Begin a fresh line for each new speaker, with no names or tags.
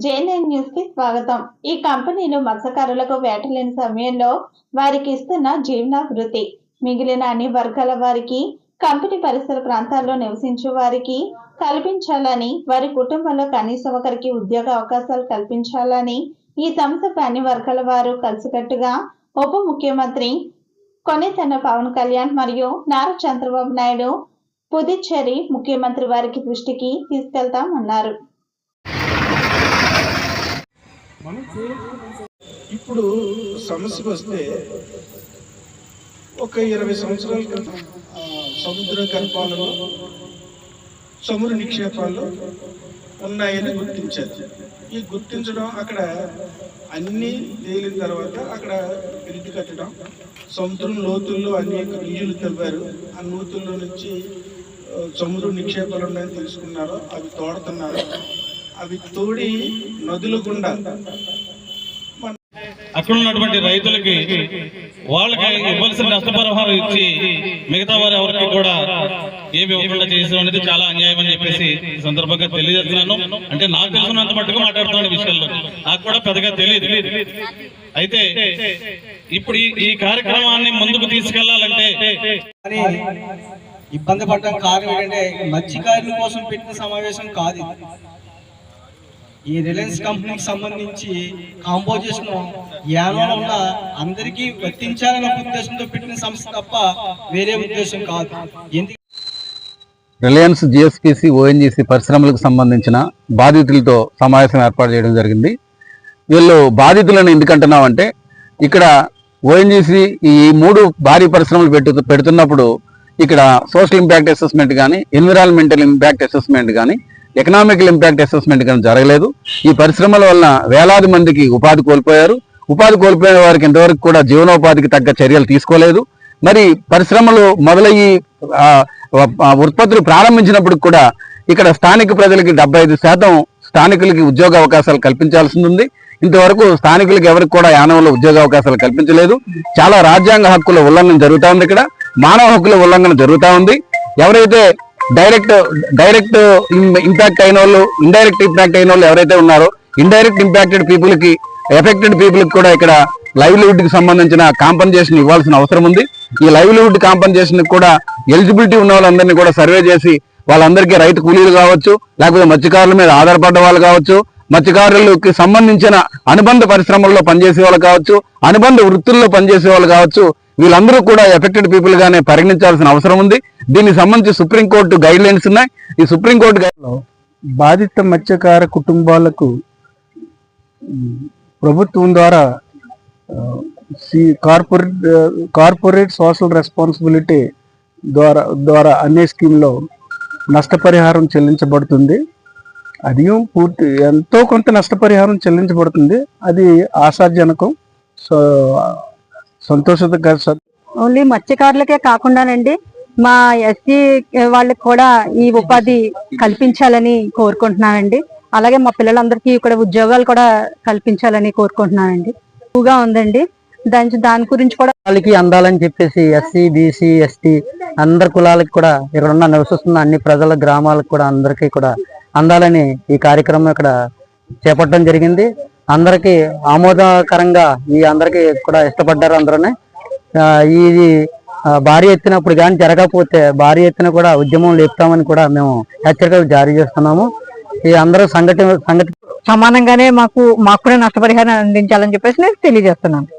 JNN న్యూస్కి స్వాగతం. ఈ కంపెనీలు మత్స్యకారులకు వేట లేని సమయంలో వారికి ఇస్తున్న జీవనాభివృద్ధి మిగిలిన అన్ని వర్గాల వారికి కంపెనీ పరిసర ప్రాంతాల్లో నివసించే వారికి కల్పించాలని వారి కుటుంబంలో కనీసం ఒకరికి ఉద్యోగ అవకాశాలు కల్పించాలని ఈ సంస్థపై అన్ని వర్గాల వారు కలిసికట్టుగా ఉప ముఖ్యమంత్రి కొనితెన్న పవన్ కళ్యాణ్ మరియు నారా చంద్రబాబు నాయుడు పుదుచ్చేరి ముఖ్యమంత్రి వారికి దృష్టికి తీసుకెళ్తామన్నారు.
ఇప్పుడు సమస్యకు వస్తే ఒక ఇరవై సంవత్సరాల క్రితం సముద్ర గర్భాలలో చమురు నిక్షేపాలు ఉన్నాయని గుర్తించారు. ఈ గుర్తించడం అక్కడ అన్నీ తేలిన తర్వాత అక్కడ బ్రిడ్జ్ కట్టడం సముద్రం లోతుల్లో అనేక నీళ్ళు తవ్వారు. ఆ నూతుల్లో నుంచి చమురు నిక్షేపాలు ఉన్నాయని తెలుసుకున్నారు అవి తోడుతున్నారు. అవి తోడి నదుల గుండా.
అక్కడ ఉన్నటువంటి రైతులకి వాళ్ళకి ఇవ్వాల్సిన నష్టపరిహారం ఇచ్చి మిగతా వారు ఎవరికి కూడా ఏమి ఇవ్వకుండా చేసడం అనేది చాలా అన్యాయం అని చెప్పేసి ఈ సందర్భంగా తెలియజేస్తున్నాను. అంటే నాకు తెలిసినంత మట్టుకు మాట్లాడుతున్న విషయాల్లో నాకు కూడా పెద్దగా తెలియదు. అయితే ఇప్పుడు ఈ- కార్యక్రమాన్ని ముందుకు
తీసుకెళ్ళాలంటే ఇబ్బంది పడడం కారణం ఏంటంటే మత్స్యకారుల కోసం పెట్టిన సమావేశం కాదు. ఈ రిలయన్స్ కంపెనీకి సంబంధించి కాంపోజిషన్ యానంలో ఉన్న అందరికీ వర్తించాలనే ఉద్దేశంతో పెట్టిన సంస్థ తప్ప వేరే ఉద్దేశం కాదు. ఎందుకు
రిలయన్స్ జిఎస్పిసి ఓఎన్జిసి పరిశ్రమలకు సంబంధించిన బాధితులతో సమావేశం ఏర్పాటు చేయడం జరిగింది. వీళ్ళు బాధితులను ఎందుకంటున్నామంటే ఇక్కడ ఓఎన్జిసి ఈ మూడు భారీ పరిశ్రమలు పెట్టు పెడుతున్నప్పుడు ఇక్కడ సోషల్ ఇంపాక్ట్ అసెస్మెంట్ కానీ ఎన్విరాన్మెంటల్ ఇంపాక్ట్ అసెస్మెంట్ కానీ ఎకనామికల్ ఇంపాక్ట్ అసెస్మెంట్ కానీ జరగలేదు. ఈ పరిశ్రమల వలన వేలాది మందికి ఉపాధి కోల్పోయారు. ఉపాధి కోల్పోయిన వారికి ఇంతవరకు కూడా జీవనోపాధికి తగ్గ చర్యలు తీసుకోలేదు. మరి పరిశ్రమలు మొదలయ్యి ఉత్పత్తులు ప్రారంభించినప్పుడు కూడా ఇక్కడ స్థానిక ప్రజలకి డెబ్బై ఐదు శాతం స్థానికులకి ఉద్యోగ అవకాశాలు కల్పించాల్సి ఉంది. ఇంతవరకు స్థానికులకు ఎవరికి కూడా యానంలో ఉద్యోగ అవకాశాలు కల్పించలేదు. చాలా రాజ్యాంగ హక్కుల ఉల్లంఘన జరుగుతూ ఉంది ఇక్కడ. మానవ హక్కుల ఉల్లంఘన జరుగుతూ ఉంది. ఎవరైతే డైరెక్ట్ డైరెక్ట్ ఇంపాక్ట్ అయిన వాళ్ళు ఇండైరెక్ట్ ఇంపాక్ట్ అయిన వాళ్ళు ఎవరైతే ఉన్నారో ఇండైరెక్ట్ ఇంపాక్టెడ్ పీపుల్కి ఎఫెక్టెడ్ పీపుల్కి కూడా ఇక్కడ లైవ్లీహుడ్కి సంబంధించిన కాంపన్సేషన్ ఇవ్వాల్సిన అవసరం ఉంది. ఈ లైవ్లీహుడ్ కాంపన్సేషన్ కూడా ఎలిజిబిలిటీ ఉన్న వాళ్ళందరినీ కూడా సర్వే చేసి వాళ్ళందరికీ రైతు కూలీలు కావచ్చు లేకపోతే మత్స్యకారుల మీద ఆధారపడ్డ వాళ్ళు కావచ్చు మత్స్యకారులకి సంబంధించిన అనుబంధ పరిశ్రమల్లో పనిచేసే వాళ్ళు కావచ్చు అనుబంధ వృత్తుల్లో పనిచేసే వాళ్ళు కావచ్చు వీళ్ళందరూ కూడా ఎఫెక్టెడ్ పీపుల్ గానే పరిగణించాల్సిన అవసరం ఉంది. దీనికి సంబంధించి సుప్రీంకోర్టు గైడ్ లైన్స్ ఉన్నాయి. ఈ సుప్రీంకోర్టు గైడ్ బాధిత మత్స్యకార కుటుంబాలకు ప్రభుత్వం ద్వారా కార్పొరేట్ కార్పొరేట్ సోషల్ రెస్పాన్సిబిలిటీ ద్వారా ద్వారా అనే స్కీమ్లో నష్టపరిహారం చెల్లించబడుతుంది. అది పూర్తి ఎంతో కొంత నష్టపరిహారం చెల్లించబడుతుంది. అది ఆశాజనకం. సో సంతోషకర
ఓన్లీ మత్స్యకారులకే కాకుండానండి మా ఎస్జీ వాళ్ళకి కూడా ఈ ఉపాధి కల్పించాలని కోరుకుంటున్నానండి. అలాగే మా పిల్లలందరికీ ఇక్కడ ఉద్యోగాలు కూడా కల్పించాలని కోరుకుంటున్నానండి. ఎక్కువగా ఉందండి. దాని దాని గురించి కూడా
కులాలకి అందాలని చెప్పేసి ఎస్సీ బీసీ ఎస్టీ అందరి కులాలకి కూడా ఇక్కడ ఉన్న నివసిస్తున్న అన్ని ప్రజల గ్రామాలకు కూడా అందరికీ కూడా అందాలని ఈ కార్యక్రమం ఇక్కడ చేపట్టడం జరిగింది. అందరికీ ఆమోదకరంగా ఈ అందరికీ కూడా ఇష్టపడ్డారు అందరూనే. ఆ, ఇది భారీ ఎత్తున ఇప్పుడు కానీ జరగకపోతే భారీ ఎత్తున కూడా ఉద్యమం లేపుతామని కూడా మేము హెచ్చరికలు జారీ చేస్తున్నాము. ఈ అందరూ సంఘటన సంఘటి
సమానంగానే మాకు మాకు కూడా నష్టపరిహారం అందించాలని చెప్పేసి నేను తెలియజేస్తున్నాను.